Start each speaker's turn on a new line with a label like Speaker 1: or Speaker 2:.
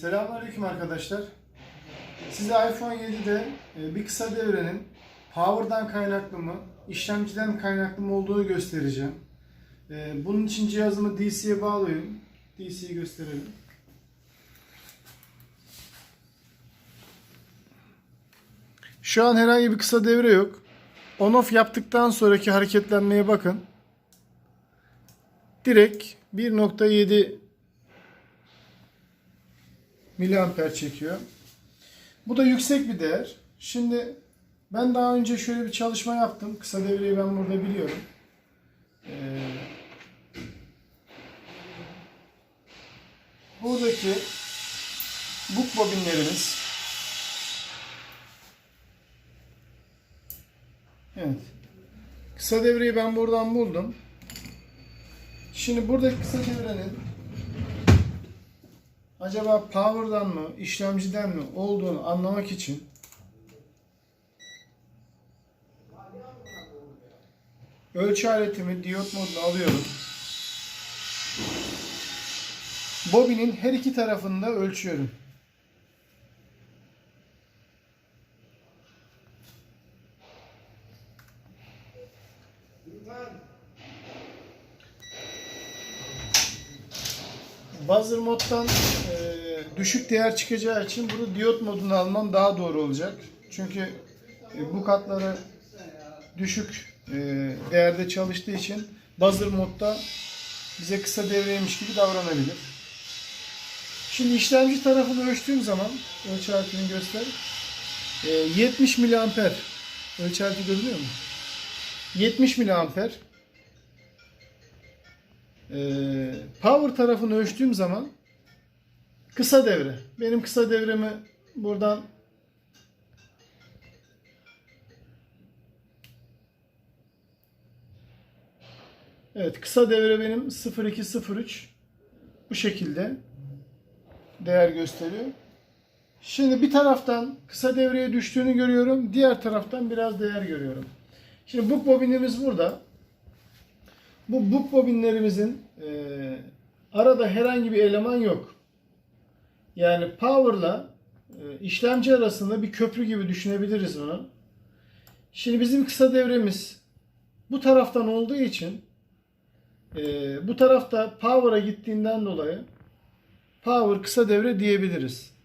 Speaker 1: Selamünaleyküm arkadaşlar. Size iPhone 7'de e, bir kısa devrenin power'dan kaynaklı mı, işlemciden kaynaklı mı olduğunu göstereceğim. E, Bunun için cihazımı DC'ye bağlıyorum. DC'yi gösterelim. Şu an herhangi bir kısa devre yok. On off yaptıktan sonraki hareketlenmeye bakın. Direkt 1.7 miliamper çekiyor. Bu da yüksek bir değer. Şimdi ben daha önce şöyle bir çalışma yaptım. Kısa devreyi ben burada biliyorum. Ee, buradaki buk bobinlerimiz Evet. Kısa devreyi ben buradan buldum. Şimdi buradaki kısa devrenin acaba power'dan mı, işlemciden mi olduğunu anlamak için ölçü aletimi diyot moduna alıyorum. Bobinin her iki tarafını da ölçüyorum. Buzzer moddan e, düşük değer çıkacağı için bunu diyot moduna almam daha doğru olacak. Çünkü e, bu katları düşük e, değerde çalıştığı için buzzer modda bize kısa devreymiş gibi davranabilir. Şimdi işlemci tarafını ölçtüğüm zaman ölçü aletini göster. E, 70 miliamper ölçü aleti görünüyor mu? 70 miliamper power tarafını ölçtüğüm zaman kısa devre. Benim kısa devremi buradan Evet kısa devre benim 0203 bu şekilde değer gösteriyor. Şimdi bir taraftan kısa devreye düştüğünü görüyorum. Diğer taraftan biraz değer görüyorum. Şimdi bu bobinimiz burada. Bu book bobinlerimizin e, arada herhangi bir eleman yok. Yani power'la e, işlemci arasında bir köprü gibi düşünebiliriz bunu. Şimdi bizim kısa devremiz bu taraftan olduğu için e, bu tarafta power'a gittiğinden dolayı power kısa devre diyebiliriz.